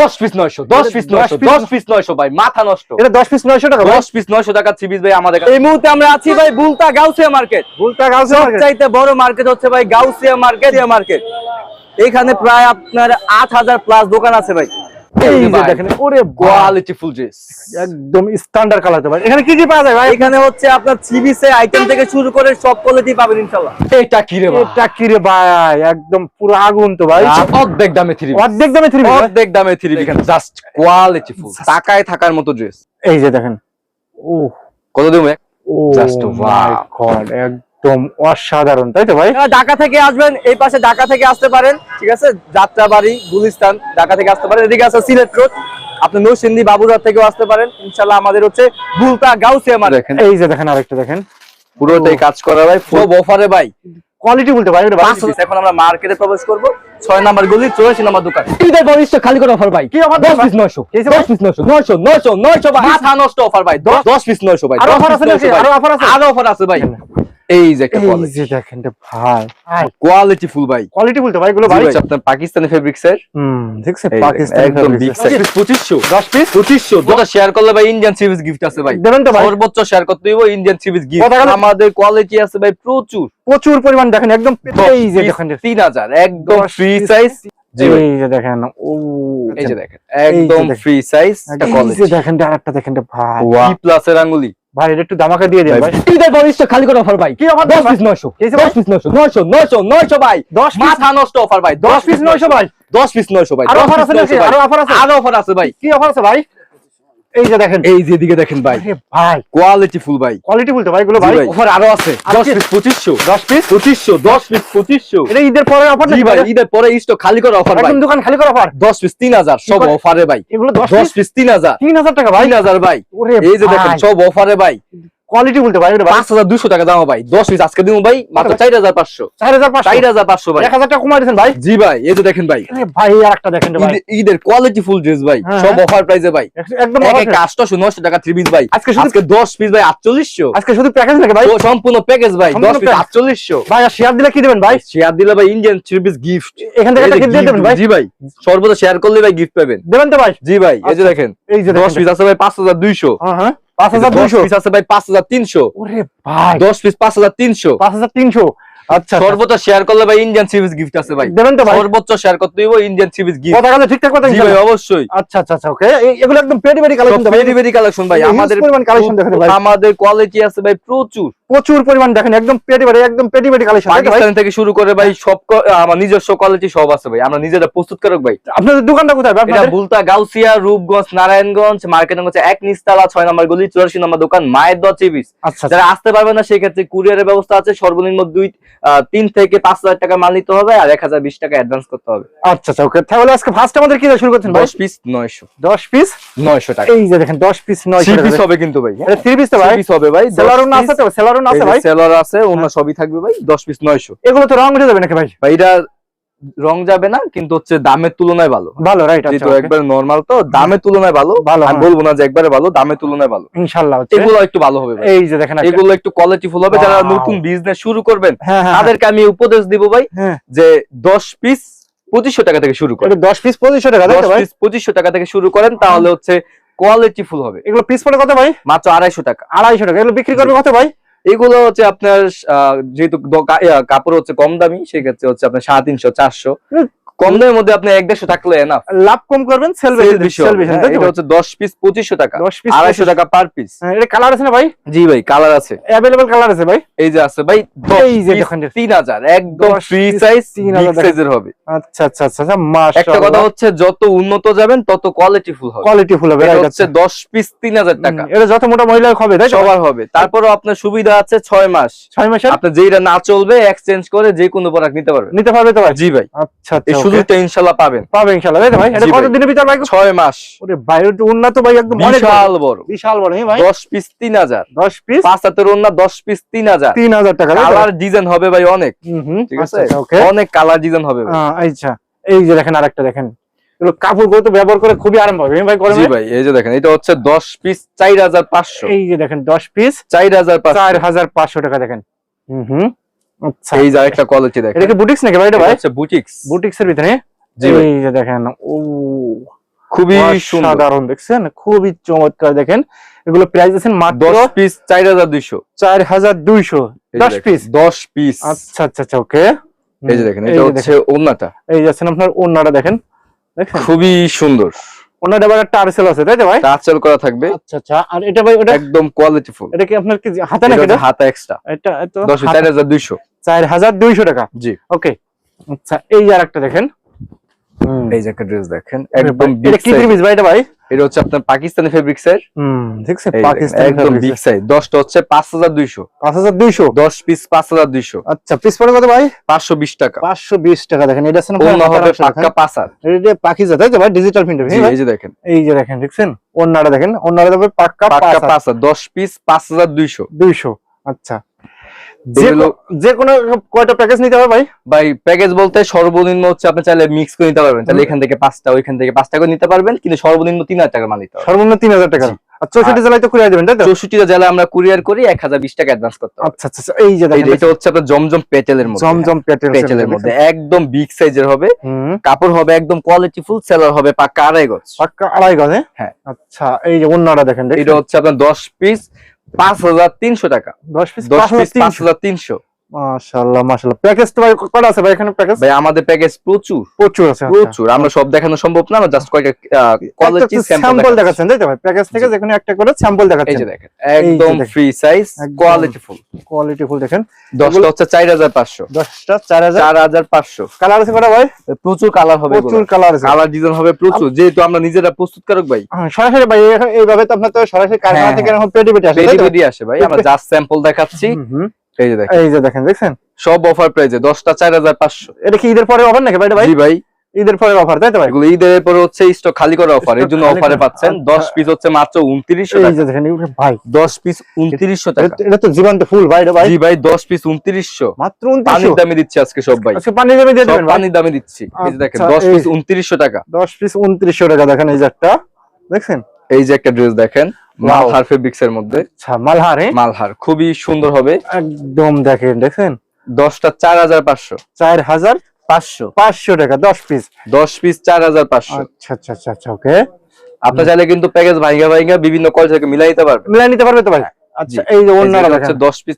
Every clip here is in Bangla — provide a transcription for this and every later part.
দশ পিস নয়শো দশ পিস নয়শো দশ পিস নয়শো ভাই মাথা নষ্ট। এটা দশ পিস নয়শো টাকা দশ পিস নয়শো টাকা ভাই আমাদের এই মুহূর্তে আমরা আছি ভাই বুলতা গাউসিয়া মার্কেট। বুলতা চাইতে বড় মার্কেট হচ্ছে ভাই গাউসিয়া মার্কেট মার্কেট। এখানে প্রায় আপনার আট হাজার প্লাস দোকান আছে ভাই। এই যে দেখেন ওরে কোয়ালিটি ফুল ড্রেস একদম স্ট্যান্ডার্ড কালার তো ভাই এখানে কি কি পাওয়া যায় ভাই? এখানে হচ্ছে আপনার আইটেম থেকে শুরু করে সব কোয়ালিটি পাবেন এটা কি রে ভাই? এটা কি রে ভাই? একদম পুরো আগুন তো ভাই। অর্ধেক দামে থ্রি অর্ধেক দামে থ্রি অর্ধেক দামে থ্রি এখানে জাস্ট কোয়ালিটি ফুল টাকায় থাকার মতো ড্রেস এই যে দেখেন। ও কত দিন গড একদম অসাধারণ তাই তো ভাই? ঢাকা থেকে আসবেন এই পাশে ঢাকা থেকে আসতে পারেন ঠিক আছে? যাত্রাবাড়ি গুলিস্তান ঢাকা থেকে আসতে পারেন। এদিকে আছে সিলেট রোড আপনি নৌসিন্দি বাবুরহাট থেকেও আসতে পারেন। ইনশাল্লাহ আমাদের হচ্ছে বুলতা গাউসিয়া মার্কেট। দেখেন এই যে দেখেন আরেকটা দেখেন। পুরোটাই কাজ করা ভাই ফুল অফারে ভাই। কোয়ালিটি বলতে ভাই এখন আমরা মার্কেটে প্রবেশ করব ছয় নাম্বার গলি চৌরাশি নাম্বার দোকান। ঈদের বরিষ্ঠ খালি করে অফার ভাই। কি দশ ভাই? পিস নয়শো কি হয়েছে দশ ভাই? পিস নয়শো নয়শো নয়শো নয়শো ভাই। মাথা নষ্ট অফার ভাই দশ- দশ পিস নয়শো ভাই আরও piece আছে? 900। আরও offer আছে? আরও অফার আছে ভাই। এই যে একটা এই যে দেখেন রে ভাই। কোয়ালিটি ফুল ভাই। কোয়ালিটি বলতে ভাই এগুলো জি ভাই ভাই, আপনার পাকিস্তানি ফেব্রিক্স এর? হুম দেখছেন? এই পাকিস্তান একদম বিগ সাইজ 2500 10 পিস 2500 দুটো শেয়ার করলে ভাই ইন্ডিয়ান সিরিজ গিফট আছে ভাই। দেবেন তো ভাই। সর্বোচ্চ শেয়ার করতে হইব ইন্ডিয়ান সিরিজ গিফট আমাদের কোয়ালিটি আছে ভাই প্রচুর। প্রচুর পরিমাণ দেখেন একদম এই যে দেখেন। 3000 একদম ফ্রি সাইজ এই যে দেখেন ও এই যে দেখেন একদম ফ্রি সাইজ একটা কোয়ালিটি দেখেন আরেকটা দেখেন ভাই। প্লাস এর আঙ্গুলি ভাই এটা একটু দামাকা দিয়ে দেন ভাই ঈদের বরিষ্ঠ খালি করে অফার ভাই কি দশ ভাই? পিস নয়শো কি হয়েছে ভাই? দশ পিস 900 900 900 900 ভাই 10 piece- মাথা নষ্ট অফার ভাই 10 পিস 900 ভাই। দশ পিস নয়শো ভাই আর অফার আছে নাকি? আর অফার আছে? আরও অফার আছে ভাই কি অফার আছে ভাই এই যে দেখেন। এই যে দিকে দেখেন ভাই। আরে ভাই। কোয়ালিটি ফুল ভাই। কোয়ালিটি বলতে ভাই গুলো ভাই অফার আরও আছে। 10 পিস 2500 10 পিস 2500 10 পিস 2500 এটা ঈদের পরে অফার না ভাই ঈদের পরে স্টক খালি করে অফার ভাই। দোকান খালি করে অফার 10 পিস 3000 সব অফারে ভাই। এগুলো 10 10 পিস পিস 3000 3000 টাকা ভাই? 3000 ভাই। এই যে দেখেন সব অফারে ভাই। কোয়ালিটি বলতে ভাই এটা ভাই 5200 টাকা দাম ভাই। 10 পিস আজকে দিমু ভাই মাত্র 4500 4500 4500 ভাই। 1000 টাকা কমাই দিয়েছেন ভাই। জি ভাই এই যে দেখেন ভাই। আরে ভাই আরেকটা দেখেন ভাই। ঈদের- কোয়ালিটি ফুল ড্রেস ভাই হ্যাঁ, সব। অফার প্রাইসে ভাই। একদম এক এক price। 890 টাকা 3 পিস ভাই। আজকে শুধু- আজকে 10 পিস ভাই 4800 আজকে শুধু প্যাকেজ লাগে ভাই? সম্পূর্ণ প্যাকেজ ভাই 10 পিস। 4800 ভাই আর শেয়ার দিলে কি দিবেন ভাই? শেয়ার দিলে ভাই ইন্ডিয়ান 3 পিস গিফট এখান থেকে দিয়ে দেবেন ভাই জি ভাই। সর্বদা শেয়ার করলে ভাই গিফট পাবেন। দেবেন তো ভাই? জি ভাই এই যে আচ্ছা। দেখেন। এই যে 10 পিস আছে ভাই 5200 হ্যাঁ হ্যাঁ 5200 5200 পিস আছে ভাই 5300 ওরে ভাই। 10 পিস 5300 5300 আচ্ছা সর্বোচ্চ শেয়ার করলে ভাই ইন্ডিয়ান সিরিজ গিফট আছে ভাই। দেবেন তো ভাই? সর্বোচ্চ শেয়ার করতে হইব ইন্ডিয়ান সিরিজ গিফট কথা কথা ঠিকঠাক কথা ভাই অবশ্যই। আচ্ছা আচ্ছা আচ্ছা ওকে। এগুলো একদম পেডি পেডি কালেকশন ভেরি ভেরি কালেকশন ভাই। আমাদের দেখেন ভাই। আমাদের কোয়ালিটি আছে ভাই প্রচুর। প্রচুর পরিমাণ দেখেন একদম পেডি পেডি একদম পেডি পেডি কালেকশন পাকিস্তান থেকে শুরু করে ভাই সব আমার নিজস্ব কোয়ালিটি সব আছে ভাই। আমরা নিজেরা প্রস্তুত করক ভাই। আপনাদের দোকানটা কোথায় ভাই? এটা আপনাদের বুলতা গাউসিয়া রূপগঞ্জ নারায়ণগঞ্জ মার্কেট হচ্ছে এক নিস্তালা ছয় নম্বর গলি চুরাশি নম্বর দোকান মায়ের দশ চিবিস আচ্ছা যারা আসতে পারবে না সেক্ষেত্রে কুরিয়ারের ব্যবস্থা আছে। সর্বনিম্ন দুই আহ, তিন থেকে পাঁচ হাজার টাকা মাল নিতে হবে আর এক হাজার বিশ টাকা অ্যাডভান্স করতে হবে। আচ্ছা আচ্ছা ওকে। তাহলে আজকে ফার্স্ট আমাদের কি দিয়ে শুরু করছেন ভাই? দশ পিস নয়শো। 10 পিস নয়শো টাকা। এই যে দেখেন 10 পিস 9 থ্রি পিস হবে কিন্তু ভাই। এটা 3 পিস তো ভাই? পিস হবে ভাই সেলারুন আছে তো? আছে ভাই। সেলার আছে সবই থাকবে ভাই দশ পিস নয়শো। এগুলো তো রং উঠে যাবে নাকি ভাই? ভাই এটা রং যাবে না কিন্তু হচ্ছে দামের তুলনায় ভালো। ভালো রাইট আচ্ছা একবার নরমাল তো দামের তুলনায় ভালো। ভালো, আমি হ্যাঁ। বলব না যে একবারে ভালো দামের তুলনায় ভালো। ইনশাআল্লাহ হচ্ছে। এগুলো একটু ভালো হবে ভাই। এই যে দেখেন এগুলো একটু কোয়ালিটি ফুল হবে যারা নতুন বিজনেস শুরু করবেন হ্যাঁ হ্যাঁ তাদেরকে আমি উপদেশ দিব ভাই যে দশ পিস পঁচিশশো টাকা থেকে শুরু করেন। দশ পিস 2500 টাকা দশ ভাই? পিস পঁচিশশো টাকা থেকে শুরু করেন তাহলে হচ্ছে কোয়ালিটি ফুল হবে। এগুলো পিস পড়ে কত ভাই? মাত্র আড়াইশো টাকা। 250 টাকা। এগুলো বিক্রি করবে কত ভাই? এগুলো হচ্ছে আপনার যেহেতু কাপড় হচ্ছে কম দামি সেক্ষেত্রে হচ্ছে আপনার সাড়ে তিনশো চারশো। কম দামের মধ্যে আপনি এক দেড়শো থাকলে না লাভ কম করবেন হ্যাঁ, দশ পিস পঁচিশশো টাকা। আড়াইশো টাকা পার পিস কালার আছে না ভাই? জি ভাই কালার আছে। কালার আছে ভাই? এই যে আছে ভাই তিন হাজার আচ্ছা, আচ্ছা, আচ্ছা, যত উন্নত যাবেন তত কোয়ালিটি ফুল হবে। কোয়ালিটি ফুল হবে এটা হচ্ছে দশ পিস তিন হাজার টাকা। এটা যত মোটা মহিলা হবে সবার হবে। তারপরও আপনার সুবিধা আছে ছয় মাস। ছয় মাসে আপনার যেটা না চলবে এক্সচেঞ্জ করে যে কোনো নিতে পারবেন। নিতে পারবে তো জি ভাই। আচ্ছা সুযোগটা ইনশাল্লাহ পাবেন। পাবে ইনশাআল্লাহ তাই ভাই এটা কত দিনের ভিতর ভাই ছয় মাস। ওরে ভাই এটা উন্নত ভাই একদম অনেক বিশাল বড়। বিশাল বড় হ্যাঁ ভাই। দশ পিস তিন হাজার। 10 পিস? পাঁচ হাতের অন্য দশ পিস তিন হাজার। 3000 টাকা কালার ডিজাইন হবে ভাই অনেক। ঠিক আছে? আচ্ছা অনেক কালার ডিজাইন হবে। আচ্ছা। এই যে দেখেন আরেকটা দেখেন। কাপড়গুলো তো ব্যবহার করে খুবই আরাম পাবে হ্যাঁ ভাই জি ভাই এই যে দেখেন এটা হচ্ছে দশ পিস চার হাজার পাঁচশো। এই যে দেখেন 10 পিস চার হাজার পাঁচশো। 4500 টাকা দেখেন। হুম হুম। আচ্ছা। এই যে আরেকটা কোয়ালিটি দেখেন। এটা কি বুটিক্স নাকি ভাই এটা ভাই? হচ্ছে বুটিক্স বুটিক্স এর ভিতরে? জি এই যে দেখেন ও খুবই সুন্দর। সাধারণ দেখছেন? খুবই চমৎকার দেখেন। এগুলো প্রাইস আছেন মাত্র দশ পিস চার হাজার দুইশো। চার হাজার দুইশো। দশ পিস দশ পিস আচ্ছা আচ্ছা আচ্ছা ওকে এই যে দেখেন এটা হচ্ছে ওন্নাটা এই যাচ্ছেন আপনার ওন্নাটা দেখেন। দেখেন খুবই সুন্দর। ওন্নাটা আবার টার্সেল আছে তাই তো ভাই? টাচেল করা থাকবে। আচ্ছা আচ্ছা। আর এটা ভাই ওটা একদম কোয়ালিটিফুল এটা কি আপনার কি হাতে নাকি এটা হাতা এক্সট্রা এটা তো দশ চার হাজার দুইশো টাকা। জি। ওকে আচ্ছা এই আর একটা দেখেন। এই যে একটা ড্রেস দেখেন একদম এটা কি size। পিস ভাই এটা ভাই? এটা হচ্ছে আপনার পাকিস্তানি ফেব্রিক্স এর হুম দেখছেন এই দেখেন, একদম বিগ সাইজ দশটা হচ্ছে পাঁচ হাজার দুইশো। পাঁচ হাজার দুইশো? দশ পিস পাঁচ হাজার দুইশো। আচ্ছা পিস পড়ে কত ভাই? পাঁচশো বিশ টাকা। পাঁচশো বিশ টাকা দেখেন এটা আছে না হবে পাক্কা পাসার। এটা পাকিজা তাই তো ভাই? ডিজিটাল প্রিন্টার এই যে দেখেন। এই যে দেখেন দেখছেন? ওন্নাটা দেখেন ওন্নাটা দেবে পাক্কা পাক্কা পাসার। দশ পিস পাঁচ হাজার দুইশো। দুইশো আচ্ছা। যে কোনো কয়টা প্যাকেজ নিতে হবে ভাই? ভাই প্যাকেজ বলতে সর্বনিম্ন হচ্ছে আপনি চাইলে মিক্স করে নিতে পারবেন। তাহলে এখান থেকে পাঁচটা ওইখান থেকে পাঁচটা করে নিতে পারবেন কিন্তু সর্বনিম্ন তিন হাজার টাকা মাল নিতে হবে। সর্বনিম্ন তিন হাজার টাকা। চৌষট্টি জেলায় তো কুড়িয়ে দেবেন তাই তো? চৌষট্টিটা জেলা আমরা কুরিয়ার করি এক হাজার বিশ টাকা অ্যাডভান্স করতে আচ্ছা আচ্ছা আচ্ছা, এই যে এটা হচ্ছে আপনার জমজম পেটেলের মধ্যে। জমজম প্যাটেল পেটেলের মধ্যে একদম বিগ সাইজের হবে। কাপড় হবে একদম কোয়ালিটি ফুল সেলার হবে পাক্কা আড়াই গজ। পাক্কা আড়াই গজে? হ্যাঁ। আচ্ছা এই যে ওন্নাটা দেখেন এটা হচ্ছে আপনার দশ পিস পাঁচ হাজার তিনশো টাকা। দশ পিস পাঁচ হাজার তিনশো। মাশাআল্লাহ মাশাআল্লাহ। ভাই কটা আছে ভাই এখানে প্যাকেজ ভাই আমাদের প্যাকেজ প্রচুর। প্রচুর আছে প্রচুর। আমরা সব দেখানো সম্ভব না আমরা জাস্ট কয়েকটা কোয়ালিটি স্যাম্পল স্যাম্পল দেখাচ্ছেন তাই তো ভাই? প্যাকেজ থেকে। যেখানে একটা করে স্যাম্পল এই যে দেখেন একদম free size quality full quality দেখেন। হচ্ছে কালার আছে কটা ভাই? প্রচুর কালার হবে প্রচুর কালার আছে। কালার ডিজাইন হবে প্রচুর। যেহেতু আমরা নিজেরা প্রস্তুতকারক ভাই। হ্যাঁ, সরাসরি ভাই এইভাবে তো আপনার তো সরাসরি কারখানা হ্যাঁ, থেকে পেটি পেটি আসে আসে ভাই। আমরা জাস্ট স্যাম্পল দেখাচ্ছি। এই যে দেখেন। এই যে দেখেন দেখছেন? সব অফার প্রাইজে দশটা চার হাজার পাঁচশো। এটা কি ঈদের পরে অফার নাকি ভাই ভাই? জি ভাই। ঈদের পরে অফার তাই তো ভাই? এগুলো ঈদের পরে হচ্ছে স্টক খালি করা অফার এর জন্য অফারে পাচ্ছেন। আচ্ছা। দশ পিস হচ্ছে মাত্র উনত্রিশশো এই যে দেখেন ভাই। দশ পিস উনত্রিশশো এটা টাকা। এটা তো জীবন্ত ফুল ভাই ভাই। জি ভাই দশ পিস উনত্রিশশো। মাত্র পানির উনত্রিশশো? দামে দিচ্ছি আজকে সব ভাই। আজকে পানি দেবে দিয়ে দেবেন পানির দামে দিচ্ছি। এই যে দেখেন আচ্ছা, দশ এই- পিস উনত্রিশশো টাকা। দশ পিস উনত্রিশশো টাকা দেখেন এই যে একটা। দেখছেন? এই যে একটা ড্রেস দেখেন. মালহার ফেব্রিক্স এর মধ্যে। আচ্ছা মালহার হ্যাঁ? মালহার খুবই সুন্দর হবে। একদম দেখেন দেখেন। দশটা চার হাজার পাঁচশো। চার হাজার পাঁচশো। পাঁচশো টাকা দশ পিস দশ পিস চার হাজার পাঁচশো। আচ্ছা আচ্ছা আচ্ছা আচ্ছা ওকে। আপনি চাইলে কিন্তু প্যাকেজ ভাইঙ্গা ভাইঙ্গা বিভিন্ন কল থেকে মিলাই দিতে পারবেন। মিলাই নিতে পারবে তো ভাই? আচ্ছা এই যে দেখেন। পিস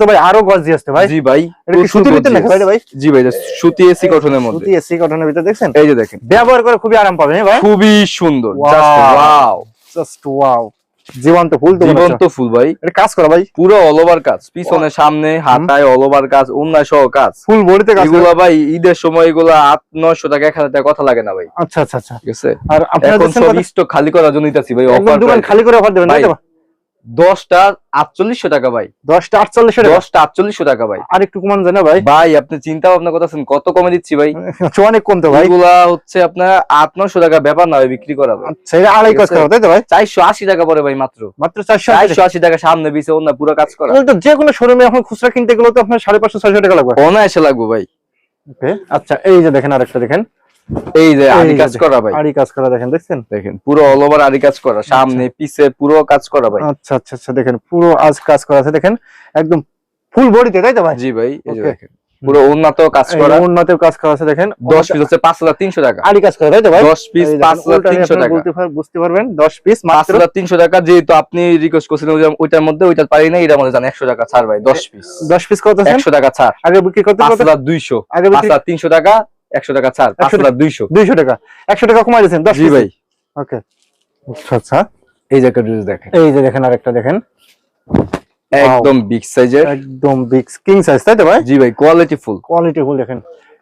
তো ভাই আরও গজ আসতে ভাই। জি ভাই এটা সুতির ভিতরে নাকি ভাই ভাই? জি ভাই সুতি এসি কটনের মধ্যে। সুতি এসি কটনের ভিতরে দেখছেন? এই যে দেখেন। ব্যবহার করে খুবই আরাম পাবেন হ্যাঁ ভাই? খুবই সুন্দর Wow. Just wow just wow জীবন্ত ফুল তো জীবন্ত ফুল ভাই। এটা কাজ করা ভাই। পুরো অল ওভার কাজ। পিছনে সামনে হাতায় অল ওভার কাজ অন্যায় সহ কাজ। ফুল বডিতে কাজ এগুলা ভাই ঈদের সময় এগুলা আট নয়শো টাকা এক হাজার টাকা কথা লাগে না ভাই। আচ্ছা আচ্ছা আচ্ছা। ঠিক আছে? আর আপনারা সব স্টক খালি করার জন্য নিতেছি ভাই অফার দোকান খালি করে অফার দেবেন তো? দশটা আটচল্লিশশো টাকা ভাই। দশটা আটচল্লিশশো দশটা আটচল্লিশশো টাকা ভাই। আর একটু কমান জানা ভাই। ভাই আপনি চিন্তা ভাবনা করতেছেন কত কমে দিচ্ছি ভাই? অনেক কম তো ভাই। এগুলা হচ্ছে আপনার আট নয়শো টাকা ব্যাপার না বিক্রি করা আচ্ছা আড়াই কাজ করা তাই তো ভাই? চারশো আশি টাকা পরে ভাই মাত্র। মাত্র চারশো আশি। টাকা সামনে বিছে অন্য পুরো কাজ করা। তো যে কোনো শোরুমে এখন খুচরা কিনতে গেলে তো আপনার সাড়ে পাঁচশো ছয়শো টাকা লাগবে। অনায়াসে লাগবে ভাই। আচ্ছা এই যে দেখেন আরেকটা দেখেন। এই যে কাজ করা ভাই। আড়ি কাজ করা দেখেন দেখছেন? দেখেন পুরো অল ওভার কাজ করা সামনে পিছে পুরো কাজ করা ভাই। আচ্ছা আচ্ছা আচ্ছা দেখেন পুরো আজ কাজ করা আছে দেখেন একদম ফুল বডিতে তাই তো ভাই? জি ভাই এই যে দেখেন পুরো উন্নত কাজ করা। উন্নতের কাজ করা আছে দেখেন দশ পিস হচ্ছে পাঁচ হাজার তিনশো টাকা। আড়ি কাজ করা তাই তো ভাই? দশ পিস এই দেখেন, পাঁচ হাজার উল্টা দিয়ে তিনশো আপনারা টাকা। বলতে পার- বুঝতে পারবেন দশ পিস পাঁচ মাত্র। হাজার তিনশো টাকা যেহেতু আপনি রিকোয়েস্ট করছিলেন ওই- ওইটার মধ্যে ওইটার পারি না এটার মধ্যে জান একশো টাকা ছাড় ভাই দশ পিস দশ পিস কত একশো টাকা ছাড়। আগে বিক্রি করতে কত হাজার দুইশো। আগে পাঁচ বিক্রি হাজার তিনশো টাকা একশো টাকা ছাড় পাঁচ 100 হাজার দুইশো। দুইশো টাকা। একশো টাকা কমাই দিয়েছেন দশ জি ভাই। ওকে। আচ্ছা আচ্ছা। এই যে একটা ড্রেস দেখেন। এই যে দেখেন আরেকটা দেখেন। একদম বিগ সাইজের একদম বিগ কিং সাইজ তাই তো ভাই? জি ভাই কোয়ালিটি ফুল কোয়ালিটি ফুল দেখেন।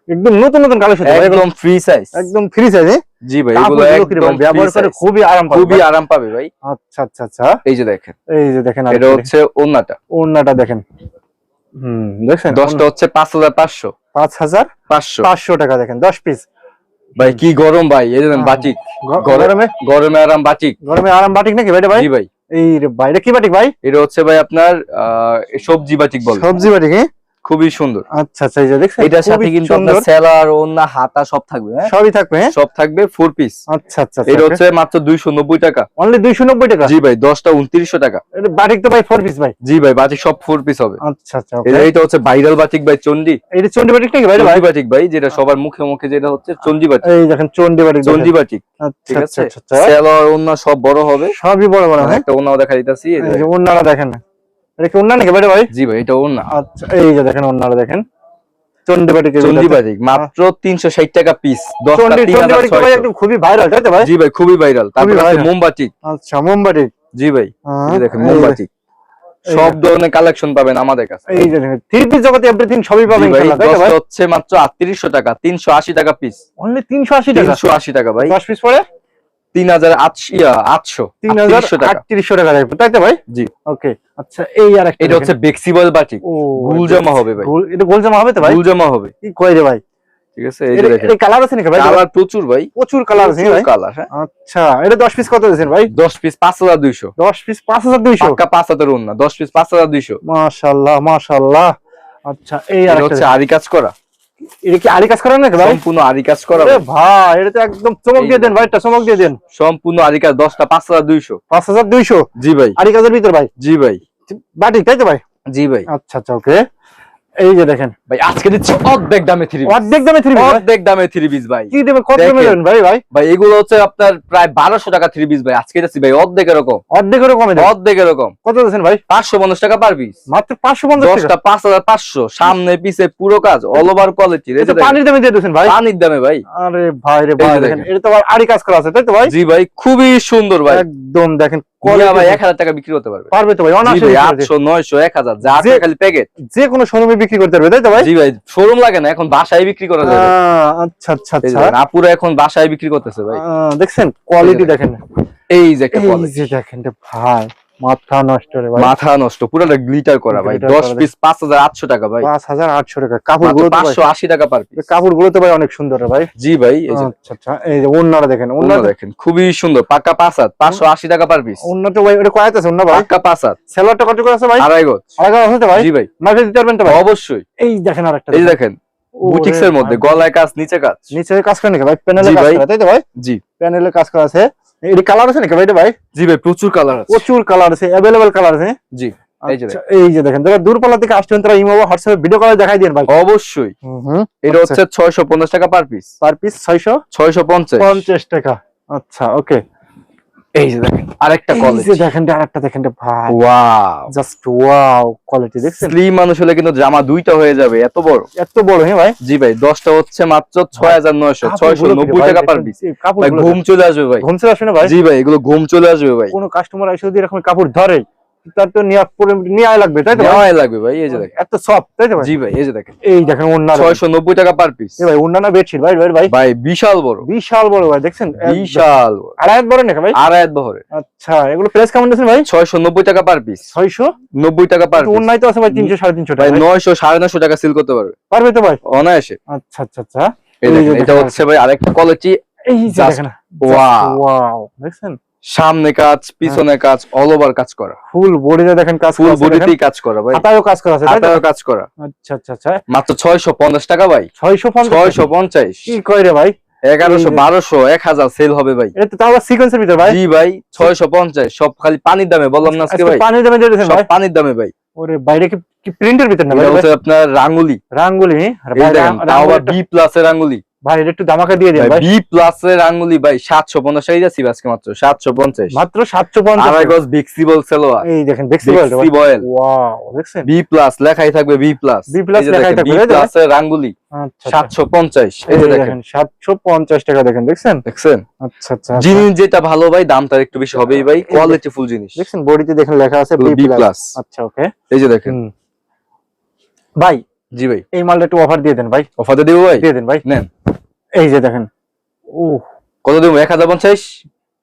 একদম নতুন নতুন কালেকশন একদম ফ্রি সাইজ একদম ফ্রি সাইজ জি ভাই এগুলো একদম ব্যবহার করে খুবই আরাম পাবেন খুবই আরাম পাবে ভাই। আচ্ছা আচ্ছা আচ্ছা। এই যে দেখেন। এই যে দেখেন এটা হচ্ছে ওন্নাটা। ওড়নাটা দেখেন। হুম দেখছেন? দশটা হচ্ছে পাঁচ হাজার পাঁচশো। পাঁচ হাজার পাঁচশো। পাঁচশো টাকা দেখেন দশ পিস ভাই কি গরম ভাই এই দেখেন বাটিক। গরমে গরমে? আরাম বাটিক। গরমে আরাম বাটিক নাকি ভাই ভাই? জি ভাই। এই রে ভাই এটা কি বাটিক ভাই? এটা হচ্ছে ভাই আপনার আহ, সবজি বাটিক বলে। সবজি বাটিক হ্যাঁ? খুবই সুন্দর। আচ্ছা আচ্ছা এই যে দেখছেন এটার সাথে কিন্তু। আপনার সেলার ওন্না হাতা সব থাকবে হ্যাঁ? সবই থাকবে হ্যাঁ? সব থাকবে ফোর পিস আচ্ছা আচ্ছা এটা হচ্ছে মাত্র দুইশো নব্বই টাকা। অনলি দুইশো নব্বই টাকা? জি ভাই দশটা উনত্রিশশো টাকা। এটা বাটিক তো ভাই ফোর পিস ভাই? জি ভাই বাটিক সব ফোর পিস হবে। আচ্ছা আচ্ছা এইটা হচ্ছে ভাইরাল বাটিক ভাই চন্ডি এটা চন্ডি বাটিক নাকি ভাই ভাই? বাটিক ভাই যেটা সবার মুখে মুখে যেটা হচ্ছে চন্ডি বাটিক এই দেখেন চন্ডি বাটিক চন্ডি বাটিক আচ্ছা ঠিক আছে? আচ্ছা আচ্ছা। সেলার ওন্না সব বড় হবে। সবই বড় বড় হ্যাঁ? একটা ওন্নাও দেখা দিতেছি এই যে ওন্নারা দেখেন। এটা কি ওন্না নাকি ভাই? জি ভাই এটা ওন্না আচ্ছা এই যে দেখেন ওন্নারা দেখেন। বাটিক মাত্র তিনশো ষাট টাকা পিস দশটা চন্ডি তিন চন্ডি হাজার বাটিক তো ভাই ছয়শো। একদম খুবই ভাইরাল তাই তো ভাই? জি ভাই খুবই ভাইরাল তারপর আছে। মোমবাটিক আচ্ছা মোমবাটিক জি ভাই হ্যাঁ, এই দেখেন এই সব ধরনের কালেকশন পাবেন আমাদের কাছে। এই যে থ্রি পিস জগতে এভরিথিং সবই পাবেন ভাই ইনশাআল্লাহ, হচ্ছে মাত্র আটত্রিশশো টাকা তিনশো আশি টাকা পিস অনলি তিনশো আশি টাকা। তিনশো আশি টাকা ভাই। দশ পিস পরে? তিন হাজার আটশো তিন হাজার আটত্রিশশো টাকা। তাই তো ভাই? জি। ওকে আচ্ছা এই আর এটা হচ্ছে বেক্সিবল হবে ভাই। এটা হবে তো ভাই? হবে। কি কয় রে ভাই? ঠিক আছে এই দেখেন। কালার আছে নাকি ভাই? কালার প্রচুর ভাই। প্রচুর কালার আছে ভাই? কালার আচ্ছা এটা দশ পিস কত দিয়েছেন ভাই? দশ পিস পাঁচ হাজার দুইশো। দশ পিস পাক্কা না পিস আচ্ছা এই আর হচ্ছে আরি কাজ করা। এটা কি আরি কাজ নাকি ভাই সম্পূর্ণ আরি কাজ করা। ভাই। এটা তো একদম চমক দিয়ে দেন ভাই চমক দিয়ে দেন। সম্পূর্ণ আরি কাজ দশটা পাঁচ হাজার দুইশো। পাঁচ হাজার দুইশো? জি ভাই। আরি কাজের ভিতর ভাই? জি ভাই। বাটিক তাই তো ভাই? জি ভাই। আচ্ছা আচ্ছা ওকে। এই যে দেখেন। ভাই আজকে দিচ্ছি অর্ধেক দামে থ্রি অর্ধেক দামে থ্রি অর্ধেক দামে থ্রি পিস ভাই। কি দেবে কত দামে দেবেন ভাই ভাই? ভাই এগুলো হচ্ছে আপনার প্রায় বারোশো টাকা থ্রি পিস ভাই। আজকে যাচ্ছি ভাই অর্ধেক এরকম। অর্ধেক করে কমে দেবেন অর্ধেক এরকম। কত দিয়েছেন ভাই? পাঁচশো পঞ্চাশ টাকা পার পিস মাত্র পাঁচশো পঞ্চাশ টাকা? দশটা পাঁচ হাজার পাঁচশো। সামনে পিছে পুরো কাজ অল ওভার কোয়ালিটির এটা পানির দামে দিয়ে দিয়েছেন ভাই। পানির দামে ভাই। আরে ভাই রে ভাই দেখেন। এটা তো আরি কাজ করা আছে তাই তো ভাই? জি ভাই খুবই সুন্দর ভাই। একদম দেখেন বিক্রি করতে পারবে। যা কোনো শোরুমে বিক্রি করতে পারবে তাই তো ভাই? জি ভাই শোরুম লাগে না এখন বাসায় বিক্রি করা যাবে। আচ্ছা আচ্ছা আচ্ছা। আপুরা এখন বাসায় বিক্রি করতেছে ভাই। দেখছেন কোয়ালিটি দেখেন। এই। যে দেখেন ভাই। মাথা নষ্ট রে ভাই। মাথা নষ্ট পুরোটা গ্লিটার করা ভাই। Glitter দশ করা, পিস পাঁচ হাজার আটশো টাকা ভাই। পাঁচ হাজার আটশো টাকা। কাপড়গুলো তো ভাই পাঁচশো আশি টাকা পার পিস কাপড়গুলো তো ভাই অনেক সুন্দর রে ভাই। জি ভাই এই যে আচ্ছা আচ্ছা এই যে অন্যরা দেখেন ওন্না দেখেন খুবই সুন্দর। পাঁচশো আশি টাকা পার পিস তো ভাই কয়াত আছে অন্য ভাই? সেলারটা কত করে আছে ভাই? আড়াই গজ। আলাদা আছে ভাই? জি ভাই। মাইফে দিতে পারবেন তো ভাই? অবশ্যই। এই দেখেন আরেকটা এই দেখেন বুটিক্স এর মধ্যে গলায় কাজ নিচে কাজ। নিচে কাজ করে নাকি ভাই? প্যানেলে কাজ। করা তাই তো ভাই? জি। প্যানেলে কাজ করা আছে? এটি কালার আছে নাকি ভাই ভাই? জি ভাই প্রচুর কালার আছে। প্রচুর কালার আছে अवेलेबल কালার আছে জি এই যে আচ্ছা, এই যে দেখেন যারা দূরপাল্লা থেকে আসছেন তারা ইমো হোয়াটসঅ্যাপে ভিডিও কলে দেখাই দেন ভাই। অবশ্যই। এটা আচ্ছা। হচ্ছে ছয়শো পঞ্চাশ টাকা পার পিস পার পিস ছয়শো ছয়শো পঞ্চাশ। পঞ্চাশ টাকা। আচ্ছা ওকে এই যে দেখেন আরেকটা এই যে দেখেন আরেকটা দেখেন ভাই ওয়াও জাস্ট ওয়াও কোয়ালিটি দেখছেন? স্লিম মানুষ হলে কিন্তু জামা দুইটা হয়ে যাবে এত বড়? এত বড় হ্যাঁ ভাই। জি ভাই দশটা হচ্ছে মাত্র টাকা পার পিস কাপড় ঘুম চলে আসবে ভাই। ঘুমছে আসবে না ভাই? জি ভাই এগুলো ঘুম চলে আসবে ভাই। কোনো কাস্টমার এসে যদি এরকম কাপড় ধরে তার তো নিয়ে পরে নিয়ে লাগবে তাই তো ভাই? লাগবে ভাই এই যে দেখেন। এত সফট তাই তো ভাই? জি ভাই এই যে দেখেন। এই দেখেন নব্বই টাকা পার পিস ভাই অন্যান্য বেডশিট ভাই ভাই ভাই। ভাই বিশাল বড়। বিশাল বড় ভাই দেখছেন? বিশাল বড়। আড়াই বড় নাকি ভাই? আড়াইত বহরে আচ্ছা এগুলো প্রাইস কেমন দিয়েছেন ভাই? ছয়শো নব্বই টাকা পার পিস ছয়শো? নব্বই টাকা পার পিস তো আছে ভাই তিনশো সাড়ে তিনশো টাকা ভাই ভাই। নয়শো সাড়ে নয়শো টাকা সেল করতে পারবে। পারবে তো ভাই? অনায়াসে। আচ্ছা আচ্ছা আচ্ছা। এই এই দেখেন এটা হচ্ছে ভাই আরেকটা কোয়ালিটি এই যে দেখেন। ওয়াও দেখছেন? সামনে কাজ পিছনে কাজ অল ওভার কাজ করা। ফুল বডিতে দেখেন কাজ ফুল বডিতেই কাজ করা ভাই। হাতায়ও কাজ করা আছে হাতেও কাজ করা। আচ্ছা আচ্ছা আচ্ছা। মাত্র ছয়শো পঞ্চাশ টাকা ভাই। ছয়শো পঞ্চাশ ছয়শো পঞ্চাশ। কি কয় রে ভাই? এগারোশো এই যে- বারোশো এক হাজার সেল হবে ভাই। এটা তো তাও সিকোয়েন্সের ভিতর ভাই। জি ভাই ছয়শো পঞ্চাশ। সব খালি পানির দামে বললাম না আজকে ভাই। পানির দামে দিয়ে ভাই? পানির দামে ভাই। ওরে বাইরে কি প্রিন্টের ভিতর না ভাই? আপনার রাঙ্গুলি। রাঙ্গুলি হ্যাঁ? তাও আবার বি প্লাস এর আঙ্গুলি ভাই এটা একটু দামাকা দিয়ে দিন ভাই বি প্লাস এর আঙ্গুলি ভাই সাতশো পঞ্চাশ টাকা যাচ্ছি আজকে মাত্র সাতশো পঞ্চাশ। মাত্র সাতশো পঞ্চাশ। আড়াই গজ বিক্সিবল সেলোয়ার এই দেখেন বলতে বিক্সিবল ওয়াও দেখছেন? বি প্লাস লেখাই থাকবে বি প্লাস B plus লেখাই থাকবে, তো? প্লাস এর আঙ্গুলি আচ্ছা সাতশো পঞ্চাশ। এই যে দেখেন। সাতশো পঞ্চাশ টাকা দেখেন দেখছেন? দেখছেন? আচ্ছা আচ্ছা জিনিস যেটা ভালো ভাই দাম তার একটু বেশি হবেই ভাই কোয়ালিটি ফুল জিনিস। দেখছেন বডিতে দেখেন লেখা আছে বি বি প্লাস প্লাস আচ্ছা ওকে এই যে দেখেন। ভাই জি ভাই। এই মালটা একটু অফার দিয়ে দেন ভাই। অফারটা দিব ভাই। দিয়ে দেন ভাই। নেন। এই যে দেখেন। ও কত দিব? এক হাজার পঞ্চাশ?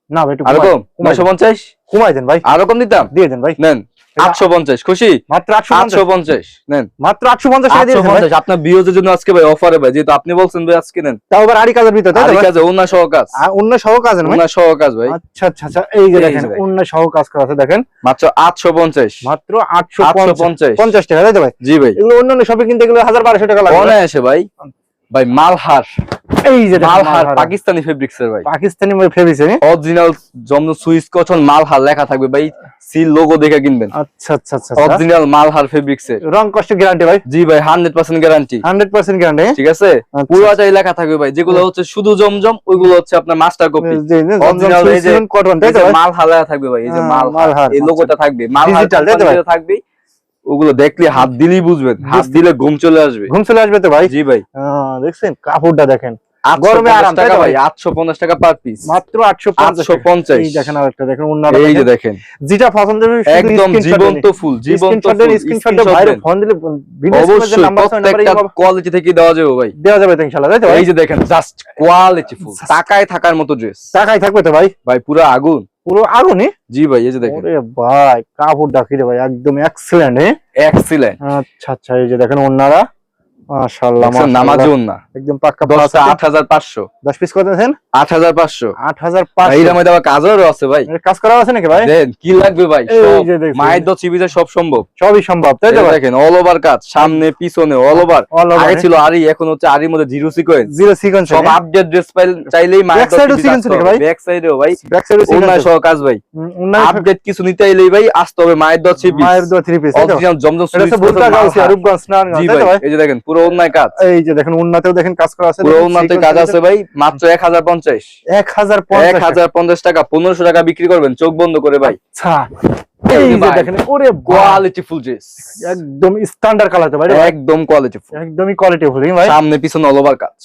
না ভাই একটু আরও কম? নয়শো পঞ্চাশ? কমাই দেন ভাই। আরও কম দিতাম? দিয়ে দেন ভাই। নেন। আটশো পঞ্চাশ খুশি? মাত্র আটশো আটশো পঞ্চাশ নেন। মাত্র টাকা দিয়েছেন ভাই পঞ্চাশ আপনার বিয়োজের জন্য আজকে ভাই অফারে ভাই যেহেতু আপনি বলছেন ভাই আজকে নেন। তাও আবার আড়ি কাজের ভিতরে তাই তো কাজে অন্য সহ কাজ। অন্য সহ কাজ না ভাই? অন্য সহ কাজ ভাই। আচ্ছা আচ্ছা আচ্ছা এই যে দেখেন ভাই। অন্য সহ কাজ করা আছে দেখেন। মাত্র আটশো পঞ্চাশ। মাত্র আটশো আটশো পঞ্চাশ। পঞ্চাশ টাকা তাই তো ভাই? জি ভাই। এগুলো অন্যান্য শপে কিনতে গেলে হাজার বারোশো টাকা লাগে। অনায়াসে ভাই। ভাই মালহার। এই যে মালহার মালহার। পাকিস্তানি ফেব্রিক্স এর ভাই। পাকিস্তানি ফেব্রিক্স অরিজিনাল জমন সুইস কটন মালহার লেখা থাকবে ভাই সিল লোগো দেখে কিনবেন। আচ্ছা আচ্ছা আচ্ছা আচ্ছা। অরিজিনাল মালহার ফেব্রিক্স এর। রং কষ্ট গ্যারান্টি ভাই? জি ভাই hundred percent guarantee hundred percent guarantee ঠিক আছে? পুরোটাই লেখা থাকবে ভাই যেগুলো হচ্ছে শুধু জমজম ওইগুলো হচ্ছে আপনার মাস্টার কপি Original এই যে- কটন তাই তো ভাই? মাল হালা থাকবে ভাই এই যে হ্যাঁ, মাল মালহার, এই লোগোটা থাকবে মাল Digital, তাই তো ভাই? থাকবে। ওগুলো দেখলে হাত দিলেই বুঝবেন হাত দিলে ঘুম চলে আসবে। ঘুম চলে আসবে তো ভাই? জি ভাই। দেখছেন কাপড়টা দেখেন। গরমে গরমে আরাম, আরাম টাকা ভাই পার পিস মাত্র এই দেখেন আরেকটা দেখেন এই যে দেখেন। দেখেন। যেটা পছন্দ হবে একদম জীবন্ত ফুল জীবন্ত ফুল screenshot screenshot দিয়ে বাইরে দেন। ফোন দিলে ভিডিও অবশ্যই নাম্বার আছে নাম্বারে কোয়ালিটি থেকে দেওয়া যাবে ভাই। দেওয়া যাবে তো ইনশাআল্লাহ তাই তো এই যে দেখেন জাস্ট কোয়ালিটি ফুল টাকায় থাকার মতো ড্রেস টাকাই থাকবে তো ভাই? ভাই পুরো আগুন। পুরো আগুনই জি ভাই এই যে দেখেন। আরে ভাই কাপড় কি রে ভাই একদম এক্সিলেন্ট হ্যাঁ? এক্সিলেন্ট আচ্ছা আচ্ছা এই যে দেখেন ওনারা। মাশাআল্লাহ নামাজুন না। একদম পাক্কা দশটা আট হাজার পাঁচশো। 10 পিস কত দেন আট 8500 এই দামে দেওয়া কাজেরও আছে ভাই। কাজ করা আছে নাকি ভাই? কি লাগবে ভাই? এই সব যে দেখছেন। মায়ের দশ চিবিতে সব সম্ভব। সবই সম্ভব তাই তো দেখেন অল ওভার কাজ সামনে পিছনে অল ওভার আগে ছিল আরি এখন হচ্ছে আরির মধ্যে জিরো সিকোয়েন্স জিরো সিকোয়েন্স সব আপডেট ড্রেস পাইল চাইলেই মায়ের নাকি ভাই? ব্যাক সাইডেও ভাই। ব্যাক সাইডে অন্যায় সহ কাজ ভাই। আপডেট কিছু নিতে ভাই আসতে হবে মায়ের চিবি মায়ের দোয়া থ্রি পিস জমজম সুইচ রূপগঞ্জ এই যে দেখেন পুরো অন্যায় কাজ। এই যে দেখেন দেখেন কাজ করা আছে। পুরো উন্নতে কাজ আছে ভাই মাত্র এক হাজার পঞ্চাশ। এক হাজার এক পঞ্চাশ হাজার পঞ্চাশ টাকা পনেরোশো টাকা বিক্রি করবেন চোখ বন্ধ করে ভাই। আচ্ছা। এই যে দেখেন ওরে কোয়ালিটি ফুল ড্রেস একদম স্ট্যান্ডার্ড কালার তো ভাই। একদম কোয়ালিটি ফুল একদমই কোয়ালিটি ফুল ভাই। সামনে পিছনে অল ওভার কাজ।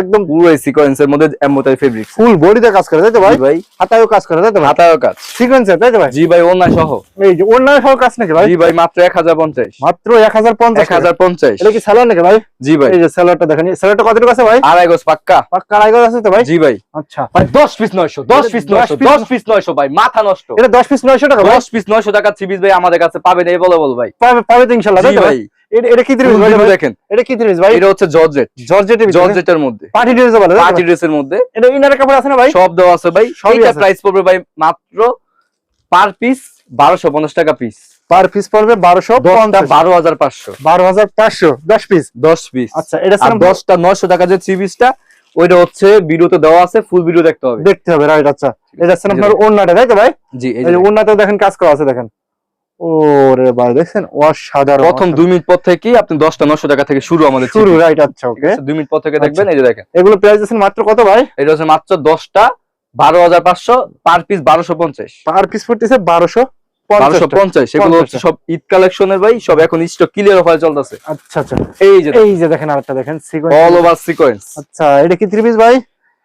একদম পুরো সিকোয়েন্সের মধ্যে এমোটাই ফেব্রিক ফুল বডিতে কাজ করে তাই তো ভাই? ভাই। হাতায়ও কাজ করে তাই তো হাতায়ও কাজ। সিকোয়েন্সে তাই তো ভাই? জি ভাই অন্যায় সহ। এই যে অন্য সব কাজ নাকি ভাই? জি ভাই মাত্র এক হাজার পঞ্চাশ। মাত্র এক হাজার পঞ্চাশ এক হাজার পঞ্চাশ। এটা কি নাকি ভাই? জি ভাই। এই যে স্যালারটা দেখেন স্যালারটা কতটুকু আছে ভাই? আড়াই গজ পাক্কা। পাক্কা আড়াই গজ আছে তো ভাই? জি ভাই। আচ্ছা। ভাই দশ পিস নয়শো দশ এটা পিস 10 দশ পিস নয়শো ভাই মাথা নষ্ট। এটা দশ পিস নয়শো টাকা ভাই? দশ পিস নয়শো টাকা থ্রি পিস ভাই আমাদের কাছে পাবেন এই বলে বল ভাই। পাবে তো ইনশাল্লাহ ভাই ভাই। এটা এটা কি ত্রিশ ভাই দেখেন। এটা কি ত্রিশ ভাই? এটা হচ্ছে জর্জেট জর্জেটের জর্জেটের মধ্যে। পার্টি ড্রেস বলে পার্টি ড্রেসের মধ্যে। এটা ইনারের কাপড় আছে না ভাই? সব দেওয়া আছে ভাই। সবই প্রাইস পড়বে ভাই মাত্র পার পিস টাকা পিস পার পিস পড়বে আচ্ছা এটা টাকা যে থ্রি পিসটা ওইটা হচ্ছে ভিডিওতে দেওয়া আছে ফুল ভিডিও দেখতে হবে। দেখতে হবে রাইট আচ্ছা। এটা সেরকম আপনার ওন্নাটা তাই তো ভাই? জি এই দেখেন। কাজ করা আছে দেখেন। ওরে ভাই দেখছেন? অসাধারণ প্রথম দুই মিনিট পর থেকেই আপনি দশটা নশো টাকা থেকে শুরু আমাদের শুরু রাইট আচ্ছা ওকে আছে? মিনিট পর থেকে দেখবেন এই যে দেখেন। এগুলো প্রাইস আছেন মাত্র কত ভাই? এটা হচ্ছে মাত্র পার পিস বারোশো পঞ্চাশ। পার পিস পড়তেছে বারোশো বারোশো পঞ্চাশ পঞ্চাশ এগুলো হচ্ছে সব ঈদ কালেকশনের ভাই সব এখন স্টক ক্লিয়ার অফার চলতেছে। আচ্ছা আচ্ছা। এই যে এই যে দেখেন আরেকটা দেখেন অল সিকোয়েন্স ওভার সিকোয়েন্স আচ্ছা এটা কি থ্রি পিস ভাই?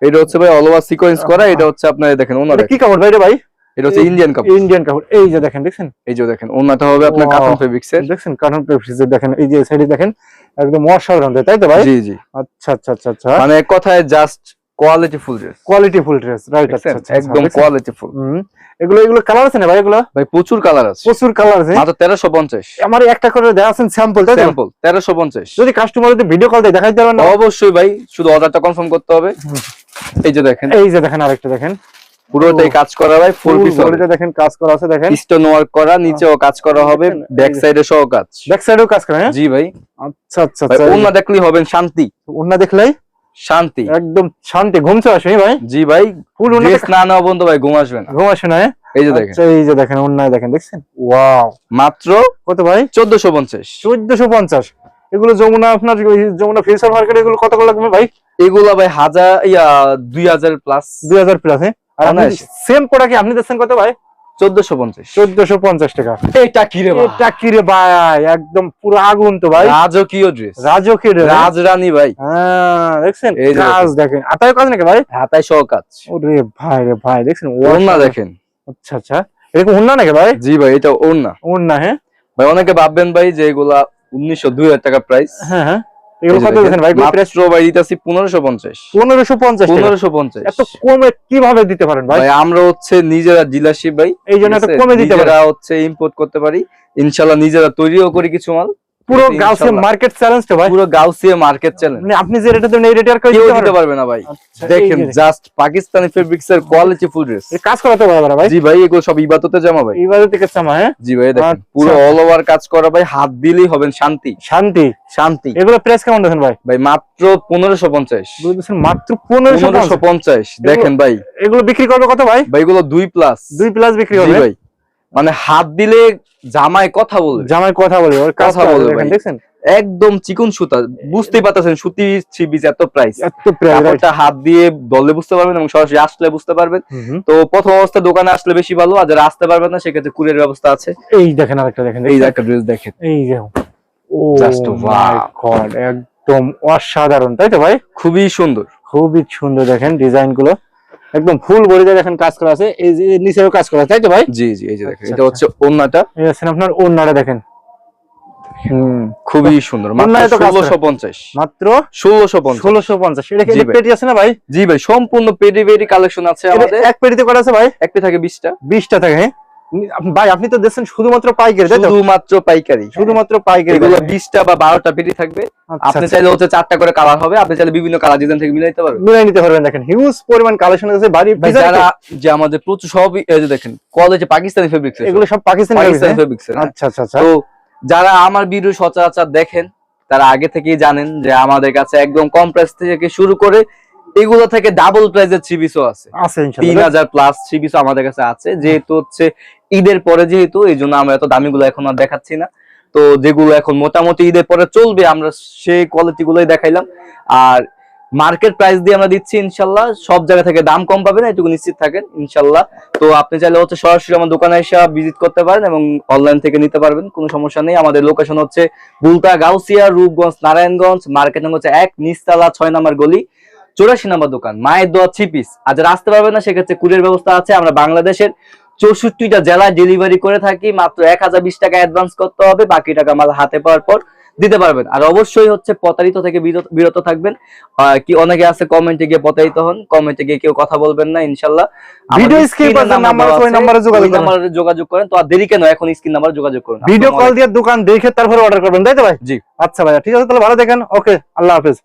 এটা হচ্ছে ভাই অল ওভার সিকোয়েন্স করা এটা হচ্ছে আপনার দেখেন ওনা এটা কি কাপড় ভাই ভাই? এটা হচ্ছে ইন্ডিয়ান কাপড়। ইন্ডিয়ান কাপড়। এই যে দেখেন দেখছেন? এই যে দেখেন ওনাটা হবে আপনার. কাতান ফেব্রিক্স এর। দেখছেন? কার্টন পেপসিস দেখেন এই যে সাইডে দেখেন একদম অসাধারণ তাই তো ভাই? জি জি। আচ্ছা আচ্ছা আচ্ছা আচ্ছা। মানে এক কথায় just quality full dress quality full dress right আচ্ছা একদম কোয়ালিটি ফুল। এগুলো এগুলো কালার আছে না ভাই এগুলো? ভাই প্রচুর কালার আছে। প্রচুর কালার আছে। মাত্র তেরোশো পঞ্চাশ। আমার একটা করে দেওয়া আছেন স্যাম্পল তাই স্যাম্পল তেরোশো পঞ্চাশ। যদি কাস্টমার যদি ভিডিও কল দেয় দেখাইতে পারবেন না? অবশ্যই ভাই শুধু অর্ডারটা কনফার্ম করতে হবে। এই যে দেখেন। এই যে দেখেন আরেকটা দেখেন। পুরোটাই কাজ করা ভাই ফুল দেখেন কাজ করা আছে দেখেন। স্টোন ওয়ার্ক করা নিচেও কাজ করা হবে ব্যাক সাইডে সহ কাজ। ব্যাক সাইডেও কাজ করে হ্যাঁ? জি ভাই। আচ্ছা আচ্ছা আচ্ছা। ওনা দেখলেই হবেন শান্তি। ওন্না দেখলেই? শান্তি। একদম শান্তি ঘুম চলে আসে ভাই? জি ভাই ফুল ওন্না না নেওয়া বন্ধু ভাই ঘুম আসবে না। ঘুম আসে না হ্যাঁ? এই যে দেখেন। আচ্ছা এই যে দেখেন ওন্নায় দেখেন দেখছেন? ওয়াও। মাত্র কত ভাই? চোদ্দশো পঞ্চাশ। চোদ্দশো পঞ্চাশ। এগুলো যমুনা আপনার যমুনা ফিউচার মার্কেট এগুলো কত করে লাগবে ভাই? এগুলা ভাই হাজার ইয়া দুই হাজার প্লাস দুই হাজার প্লাস হ্যাঁ? আর। সেম প্রোডাক্ট আপনি দিচ্ছেন কত ভাই? চোদ্দশো পঞ্চাশ। চোদ্দশো পঞ্চাশ টাকা। এটা কি রে ভাই? এটা কি ভাই? একদম পুরো আগুন তো ভাই। রাজকীয় ড্রেস রাজকীয় রে ভাই। রাজরানী ভাই। হ্যাঁ দেখছেন? কাজ দেখেন। কাজ নাকি ভাই? হাতায় সহ কাজ। ওরে ভাই রে ভাই দেখছেন? ওন্না দেখেন। আচ্ছা আচ্ছা। এরকম নাকি ভাই? জি ভাই এটা হ্যাঁ? ভাই অনেকে ভাববেন ভাই যে এগুলা উনিশশো দুই হাজার টাকা প্রাইস হ্যাঁ হ্যাঁ। কীভাবে দিতে পারেন ভাই? আমরা হচ্ছে নিজেরা ভাই এই জন্য? কমে দিতে হচ্ছে ইম্পোর্ট করতে পারি। ইনশাল্লাহ নিজেরা তৈরিও করি কিছু মাল। পুরো ইনশাল্লাহ। মার্কেট চ্যালেঞ্জ তো ভাই। পুরো গাউসিয়া মার্কেট চ্যালেঞ্জ মানে আপনি যে রেটে দেবেন এই রেটে আর কেউ দিতে পারবে না। ভাই। আচ্ছা, দেখেন জাস্ট পাকিস্তানি ফেব্রিক্স এর কোয়ালিটি ফুল ড্রেস এই কাজ করাতে পারবে ভাই। জি ভাই এগুলো সব ইবাদতে জামা ভাই। এইবারে থেকে চামা হ্যাঁ? জি ভাই দেখেন আচ্ছা। পুরো অল ওভার কাজ করা ভাই হাত দিলেই হবেন শান্তি। শান্তি। শান্তি। এগুলো প্রাইস কেমন দেখেন ভাই? ভাই মাত্র পনেরোশো পঞ্চাশ। বুঝতেছেন মাত্র পনেরোশো পনেরোশো পঞ্চাশ দেখেন ভাই। এগুলো বিক্রি করবে কত ভাই? ভাই এগুলো দুই প্লাস দুই প্লাস বিক্রি হবে। ভাই। মানে হাত দিলে জামায় কথা বলবে। জামাই কথা বলে ওর কথা বলে বলবে। দেখছেন? একদম চিকন সুতা বুঝতেই পারতেছেন সুতি ছিবিস এত প্রাইস এত প্রাইস হাত দিয়ে দলে বুঝতে পারবেন এবং সরাসরি আসলে বুঝতে পারবেন। তো প্রথম অবস্থা দোকানে আসলে বেশি ভালো আর যারা আসতে পারবেন না সেক্ষেত্রে কুরিয়ার ব্যবস্থা আছে। এই দেখেন আরেকটা দেখেন এই একটা ড্রেস দেখেন। এই যে ও মাই wow. গড একদম অসাধারণ তাই তো ভাই? খুবই সুন্দর। খুবই সুন্দর দেখেন ডিজাইনগুলো। একদম ফুল বডিতে দেখেন কাজ করা আছে। এই যে নিচেও কাজ করা আছে তাই তো ভাই? জি জি এই যে দেখেন আচ্ছা, এটা হচ্ছে ওন্নাটা। এই আছেন আপনার ওন্নাটা দেখেন। হুম খুবই সুন্দর মাত্র ষোলোশো পঞ্চাশ। মাত্র ষোলোশো ষোলোশো পঞ্চাশ। এটা পেটি আছে না ভাই? জি ভাই সম্পূর্ণ পেডি পেডি কালেকশন আছে আমাদের। এক পেটিতে করা আছে ভাই? একটি থাকে বিশটা। বিশটা থাকে হ্যাঁ? ভাই আপনি তো দেখছেন শুধুমাত্র পাইকারি শুধুমাত্র পাইকারি। শুধুমাত্র পাইকারি এগুলো বিশটা বা বারোটা পেডি থাকবে। আচ্ছা, আপনি আচ্ছা। চাইলে হচ্ছে চারটা করে কালার হবে আপনি চাইলে বিভিন্ন কালার ডিজাইন থেকে মিলাই নিতে পারবেন। মিলাই নিতে পারবেন দেখেন। হিউজ পরিমাণ কালেকশন আছে বাড়ি যারা যে আমাদের প্রচুর সবই এই যে দেখেন কলেজে পাকিস্তানি ফেব্রিক্স এগুলো সব পাকিস্তানি পাকিস্তানি ফেব্রিক্স হ্যাঁ? আচ্ছা আচ্ছা আচ্ছা। তো যারা আমার ভিডিও সচরাচর দেখেন তারা আগে থেকেই জানেন যে আমাদের কাছে একদম কম প্রাইস থেকে শুরু করে এগুলো থেকে ডাবল প্রাইসের থ্রি পিসও আছে তিন হাজার প্লাস থ্রি পিসও আমাদের কাছে আছে যেহেতু হচ্ছে ঈদের পরে যেহেতু এই জন্য আমরা এত দামি গুলো এখন আর দেখাচ্ছি না। তো যেগুলো এখন মোটামুটি ঈদের পরে চলবে আমরা সেই কোয়ালিটি গুলোই দেখাইলাম। আর মার্কেট প্রাইস দিয়ে আমরা দিচ্ছি ইনশাল্লাহ সব জায়গা থেকে দাম কম পাবেন এটুকু নিশ্চিত থাকেন ইনশাল্লাহ। তো আপনি চাইলে হচ্ছে সরাসরি আমার দোকানে এসে ভিজিট করতে পারেন এবং অনলাইন থেকে নিতে পারবেন কোনো সমস্যা নেই। আমাদের লোকেশন হচ্ছে বুলতা গাউসিয়া রূপগঞ্জ নারায়ণগঞ্জ মার্কেট হচ্ছে এক নিস্তালা ছয় নাম্বার গলি। চৌরাশি নাম্বার দোকান মায়ের দোয়া থ্রি পিস আর যারা আসতে পারবে না সেক্ষেত্রে কুরিয়ার ব্যবস্থা আছে। আমরা বাংলাদেশের চৌষট্টিটা জেলায় ডেলিভারি করে থাকি। মাত্র এক হাজার বিশ টাকা অ্যাডভান্স করতে হবে। বাকি টাকা মাল হাতে পাওয়ার পর দিতে পারবেন। আর অবশ্যই হচ্ছে প্রতারিত থেকে বিরত- থাকবেন। কি অনেকে আছে কমেন্টে গিয়ে প্রতারিত হন। কমেন্টে গিয়ে কেউ কথা বলবেন না ইনশাল্লাহ। যোগাযোগ করেন। যোগাযোগ করেন। তো আর দেরি কেন? এখন স্ক্রিন নাম্বার যোগাযোগ করুন। ভিডিও কল দিয়ে দোকান দেখে তারপরে অর্ডার করবেন। তাই তো ভাই? জি। আচ্ছা ভাই ঠিক আছে তাহলে ভালো দেখেন ওকে আল্লাহ হাফেজ।